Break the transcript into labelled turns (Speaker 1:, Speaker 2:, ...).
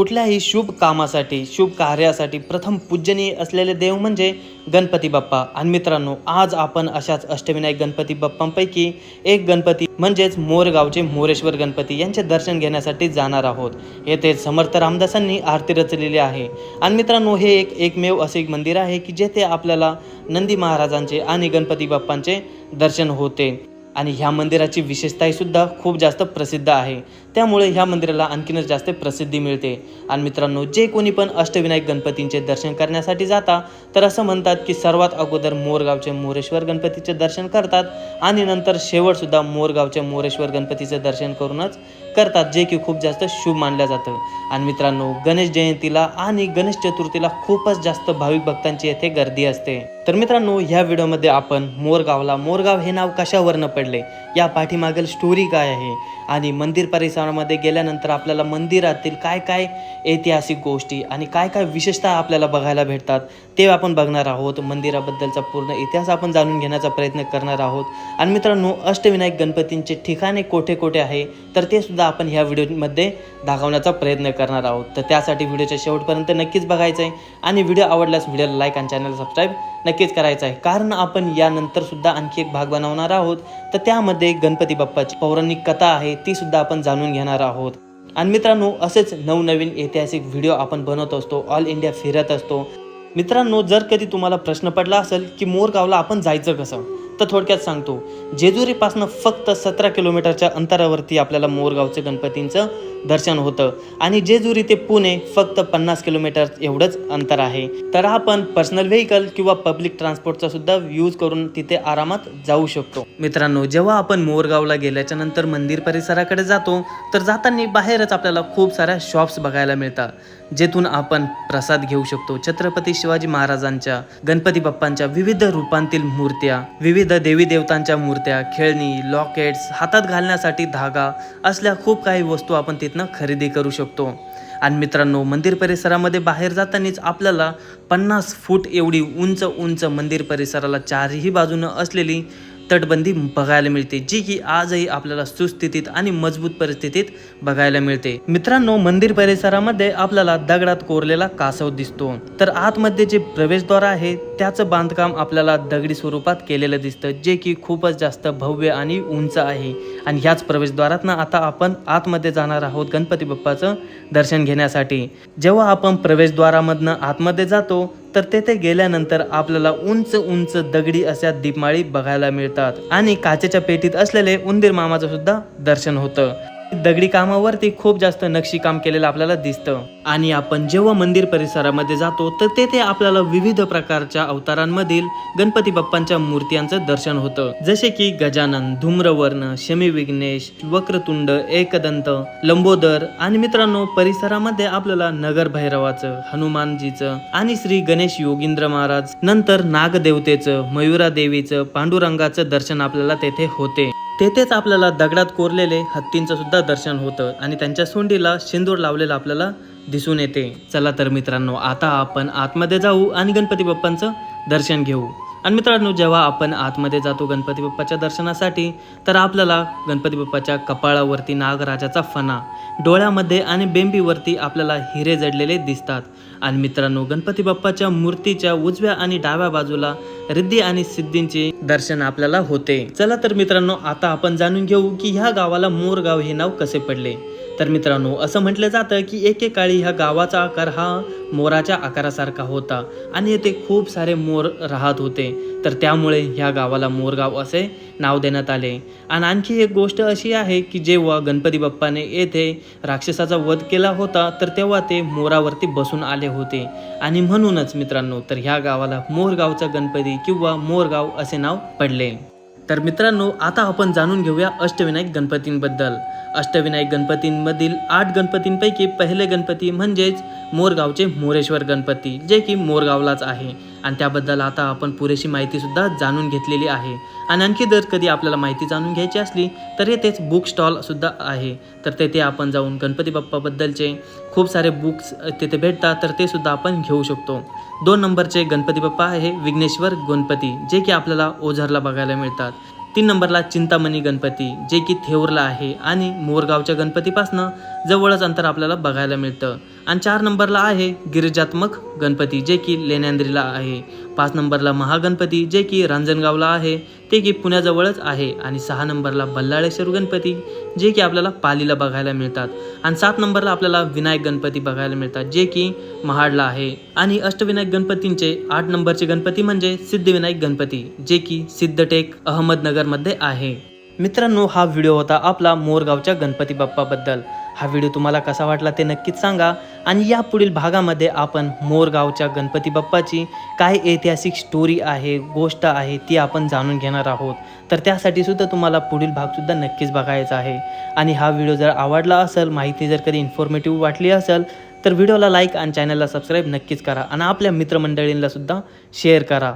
Speaker 1: कुठल्याही शुभ कामासाठी शुभ कार्यासाठी प्रथम पूजनीय असलेले देव म्हणजे गणपती बाप्पा. आणि मित्रांनो आज आपण अशाच अष्टविनायक गणपती बाप्पांपैकी एक गणपती म्हणजेच मोरगावचे मोरेश्वर गणपती यांचे दर्शन घेण्यासाठी जाणार आहोत. येथे समर्थ रामदासांनी आरती रचलेली आहे. आणि मित्रांनो हे एक एकमेव असे एक मंदिर आहे की जेथे आपल्याला नंदी महाराजांचे आणि गणपती बाप्पांचे दर्शन होते. आणि ह्या मंदिराची विशेषता सुद्धा खूप जास्त प्रसिद्ध आहे. त्यामुळे ह्या मंदिराला आणखीनच जास्त प्रसिद्धी मिळते. आणि मित्रांनो जे कोणी पण अष्टविनायक गणपतींचे दर्शन करण्यासाठी जाता तर असं म्हणतात की सर्वात अगोदर मोरगावचे मोरेश्वर गणपतीचे दर्शन करतात आणि नंतर शेवटसुद्धा मोरगावच्या मोरेश्वर गणपतीचे दर्शन करूनच करतात जे की खूप जास्त शुभ मानलं जातं. आणि मित्रांनो गणेश जयंतीला आणि गणेश चतुर्थीला खूपच जास्त भाविक भक्तांची येथे गर्दी असते. तर मित्रांनो ह्या व्हिडिओमध्ये आपण मोरगावला मोरगाव हे नाव कशावरनं पडले? या पाठीमागील स्टोरी काय आहे? आणि मंदिर परिसरामध्ये गेल्यानंतर आपल्याला मंदिरातील काय काय ऐतिहासिक गोष्टी आणि काय काय विशेषता आपल्याला बघायला भेटतात? ते आपण बघणार आहोत. मंदिराबद्दलचा पूर्ण इतिहास आपण जाणून घेण्याचा प्रयत्न करणार आहोत. आणि मित्रांनो अष्टविनायक गणपतींचे ठिकाणे कोठे कोठे आहे? तर ते सुद्धा आपण ह्या व्हिडिओमध्ये दाखवण्याचा प्रयत्न करणार आहोत. तर त्यासाठी व्हिडिओच्या शेवटपर्यंत नक्कीच बघायचं आहे आणि व्हिडिओ आवडल्यास व्हिडिओला लाईक आणि चॅनल सबस्क्राईब नक्कीच करायचं आहे कारण आपण यानंतर सुद्धा आणखी एक भाग बनवणार आहोत. तर त्यामध्ये गणपती बाप्पाची पौराणिक कथा आहे ती सुद्धा आपण जाणून घेणार आहोत. आणि मित्रांनो असेच नवनवीन ऐतिहासिक व्हिडिओ आपण बनवत असतो. ऑल इंडिया फिरत असतो. मित्रांनो जर कधी तुम्हाला प्रश्न पडला असेल की मोरगावला आपण जायचं कसं? तर थोडक्यात सांगतो. जेजुरीपासनं फक्त सतरा किलोमीटरच्या अंतरावरती आपल्याला मोरगावचं गणपतींचं दर्शन होतं. आणि जेजुरी ते पुणे फक्त पन्नास किलोमीटर एवढंच अंतर आहे. तर आपण पर्सनल व्हेकल किंवा पब्लिक ट्रान्सपोर्टचा सुद्धा यूज करून तिथे आरामात जाऊ शकतो. मित्रांनो जेव्हा आपण मोरगावला गेल्याच्यानंतर मंदिर परिसराकडे जातो तर जाताना बाहेरच आपल्याला खूप साऱ्या शॉप्स बघायला मिळतात. जेथून आपण प्रसाद घेऊ शकतो. छत्रपती शिवाजी महाराजांच्या गणपती बाप्पांच्या विविध रूपांतील मूर्त्या विविध देवी देवतांच्या मूर्त्या खेळणी लॉकेट्स हातात घालण्यासाठी धागा असल्या खूप काही वस्तू आपण तिथनं खरेदी करू शकतो. आणि मित्रांनो मंदिर परिसरामध्ये बाहेर जातानाच आपल्याला पन्नास फूट एवढी उंच उंच मंदिर परिसराला चारही बाजूनं असलेली तटबंदी बघायला मिळते जी की आजही आपल्याला सुस्थितीत आणि मजबूत परिस्थितीत बघायला मिळते. मित्रांनो मंदिर परिसरामध्ये आपल्याला दगडात कोरलेला कासव दिसतो. तर आतमध्ये जे प्रवेशद्वार आहे त्याचं बांधकाम आपल्याला दगडी स्वरूपात केलेलं दिसतं जे की खूपच जास्त भव्य आणि उंच आहे. आणि ह्याच प्रवेशद्वारातनं आता आपण आतमध्ये जाणार आहोत गणपती बाप्पाचं दर्शन घेण्यासाठी. जेव्हा आपण प्रवेशद्वारामधनं आतमध्ये जातो तर तेथे गेल्यानंतर आपल्याला उंच उंच दगडी अशा दीपमाळी बघायला मिळतात. आणि काचेच्या पेटीत असलेले उंदीर मामाचं सुद्धा दर्शन होतं. दगडी कामावरती खूप जास्त नक्षीकाम केलेलं आपल्याला दिसतं. आणि आपण जेव्हा मंदिर परिसरामध्ये जातो तर तेथे आपल्याला विविध प्रकारच्या अवतारांमधील गणपती बाप्पांच्या मूर्त्यांचं दर्शन होतं. जसे की गजानन धूम्रवर्ण शमी विघ्नेश वक्रतुंड एकदंत लंबोदर आणि मित्रांनो परिसरामध्ये आपल्याला नगर भैरवाचं हनुमानजीचं आणि श्री गणेश योगिंद्र महाराज नंतर नागदेवतेचं मयुरा देवीचं पांडुरंगाचं दर्शन आपल्याला तेथे होते. तेथेच आपल्याला दगडात कोरलेले हत्तींचं सुद्धा दर्शन होतं आणि त्यांच्या सोंडीला शेंदूर लावलेलं आपल्याला दिसून येते. चला तर मित्रांनो आता आपण आतमध्ये जाऊ आणि गणपती बाप्पांचं दर्शन घेऊ. आणि मित्रांनो जेव्हा आपण आतमध्ये जातो गणपती बाप्पाच्या दर्शनासाठी तर आपल्याला गणपती बाप्पाच्या कपाळावरती नागराजाचा फणा डोळ्यामध्ये आणि बेंबीवरती आपल्याला हिरे जडलेले दिसतात. आणि मित्रांनो गणपती बाप्पाच्या मूर्तीच्या उजव्या आणि डाव्या बाजूला रिद्धी आणि सिद्धींची दर्शन आपल्याला होते. चला तर मित्रांनो आता आपण जाणून घेऊ की ह्या गावाला मोरगाव हे नाव कसे पडले. तर मित्रांनो असं म्हटलं जातं की एकेकाळी ह्या गावाचा आकार हा मोराच्या आकारासारखा होता आणि येथे खूप सारे मोर राहत होते. तर त्यामुळे ह्या गावाला मोरगाव असे नाव देण्यात आले. आणि आणखी एक गोष्ट अशी आहे की जेव्हा गणपती बाप्पाने येथे राक्षसाचा वध केला होता तर तेव्हा ते मोरावरती बसून आले होते. आणि म्हणूनच मित्रांनो तर ह्या गावाला मोरगावचा गणपती किंवा मोरगाव असे नाव पडले. तर मित्रांनो आता आपण जाणून घेऊया अष्टविनायक गणपतींबद्दल. अष्टविनायक गणपतींमधील आठ गणपतींपैकी पहिले गणपती म्हणजेच मोरगावचे मोरेश्वर गणपती जे की मोरगावलाच आहे. आणि त्याबद्दल आता आपण पुरेशी माहितीसुद्धा जाणून घेतलेली आहे. आणि आणखी जर कधी आपल्याला माहिती जाणून घ्यायची असली तर तेच बुक स्टॉलसुद्धा आहे. तर तेथे आपण जाऊन गणपती बाप्पाबद्दलचे खूप सारे बुक्स तिथे भेटतात तर ते सुद्धा आपण घेऊ शकतो. दोन नंबरचे गणपती बाप्पा आहे विघ्नेश्वर गणपती जे की आपल्याला ओझरला बघायला मिळतात. तीन नंबरला चिंतामणी गणपती जे की थेऊरला आहे आणि मोरगावच्या गणपतीपासनं जवळच अंतर आपल्याला बघायला मिळतं. आणि चार नंबरला आहे गिरिजात्मक गणपती जे की लेण्यांद्रीला आहे. पाच नंबरला महागणपती जे की रांजणगावला आहे. ते की पुण्याजवळच आहे. आणि सहा नंबरला बल्लाळेश्वर गणपती जे की आपल्याला पालीला बघायला मिळतात. आणि सात नंबरला आपल्याला विनायक गणपती बघायला मिळतात जे की महाडला आहे. आणि अष्टविनायक गणपतींचे आठ नंबरचे गणपती म्हणजे सिद्धिविनायक गणपती जे की सिद्धटेक अहमदनगरमध्ये आहे. मित्रांनो हा व्हिडिओ होता आपला मोरगावच्या गणपती बाप्पाबद्दल. हा व्हिडिओ तुम्हाला कसा वाटला ते नक्कीच सांगा. आणि या पुढील भागामध्ये आपण मोरगावच्या गणपती बाप्पाची काय ऐतिहासिक स्टोरी आहे गोष्ट आहे ती आपण जाणून घेणार आहोत. तर त्यासाठी सुद्धा तुम्हाला पुढील भागसुद्धा नक्कीच बघायचा आहे. आणि हा व्हिडिओ जर आवडला असेल माहिती जर कधी इन्फॉर्मेटिव्ह वाटली असेल तर व्हिडिओला लाईक आणि चॅनलला सबस्क्राईब नक्कीच करा. आणि आपल्या मित्रमंडळींनासुद्धा शेअर करा.